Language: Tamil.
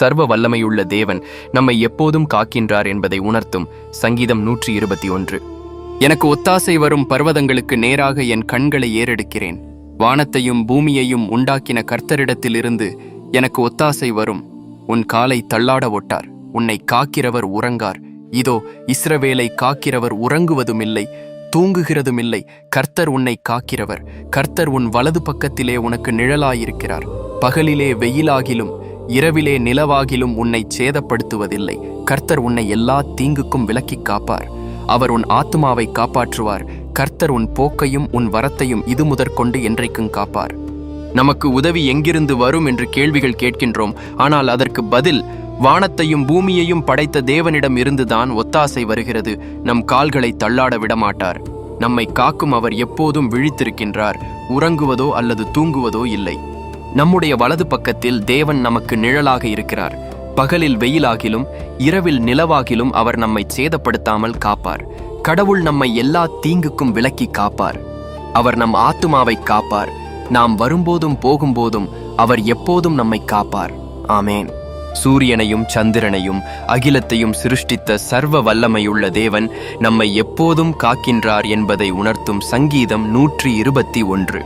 சர்வ வல்லமையுள்ள தேவன் நம்மை எப்போதும் காக்கின்றார் என்பதை உணர்த்தும் சங்கீதம் நூற்றி இருபத்தி ஒன்று. எனக்கு ஒத்தாசை வரும் பர்வதங்களுக்கு நேராக என் கண்களை ஏறெடுக்கிறேன். வானத்தையும் பூமியையும் உண்டாக்கின கர்த்தரிடத்திலிருந்து எனக்கு ஒத்தாசை வரும். உன் காலை தள்ளாட ஒட்டார் உன்னை காக்கிறவர் உறங்கார். இதோ இஸ்ரவேலை காக்கிறவர் உறங்குவதுமில்லை தூங்குகிறதுமில்லை கர்த்தர் உன்னை காக்கிறவர். கர்த்தர் உன் வலது பக்கத்திலே உனக்கு நிழலாயிருக்கிறார். பகலிலே வெயிலாகிலும் இரவிலே நிலவாகிலும் உன்னை சேதப்படுத்துவதில்லை. கர்த்தர் உன்னை எல்லா தீங்குக்கும் விலக்கிக் காப்பார். அவர் உன் ஆத்மாவை காப்பாற்றுவார். கர்த்தர் உன் போக்கையும் உன் வரத்தையும் இது முதற்கொண்டு என்றைக்கும் காப்பார். நமக்கு உதவி எங்கிருந்து வரும் என்று கேள்விகள் கேட்கின்றோம். ஆனால் அதற்கு பதில் வானத்தையும் பூமியையும் படைத்த தேவனிடம் இருந்துதான் ஒத்தாசை வருகிறது. நம் கால்களை தள்ளாட விடமாட்டார். நம்மை காக்கும் அவர் எப்போதும் விழித்திருக்கின்றார். உறங்குவதோ அல்லது தூங்குவதோ இல்லை. நம்முடைய வலது பக்கத்தில் தேவன் நமக்கு நிழலாக இருக்கிறார். பகலில் வெயிலாகிலும் இரவில் நிலவாகிலும் அவர் நம்மை சேதப்படுத்தாமல் காப்பார். கடவுள் நம்மை எல்லா தீங்குக்கும் விலக்கி காப்பார். அவர் நம் ஆத்துமாவை காப்பார். நாம் வரும்போதும் போகும்போதும் அவர் எப்போதும் நம்மை காப்பார். ஆமேன். சூரியனையும் சந்திரனையும் அகிலத்தையும் சிருஷ்டித்த சர்வ வல்லமையுள்ள தேவன் நம்மை எப்போதும் காக்கின்றார் என்பதை உணர்த்தும் சங்கீதம் நூற்றி இருபத்தி ஒன்று.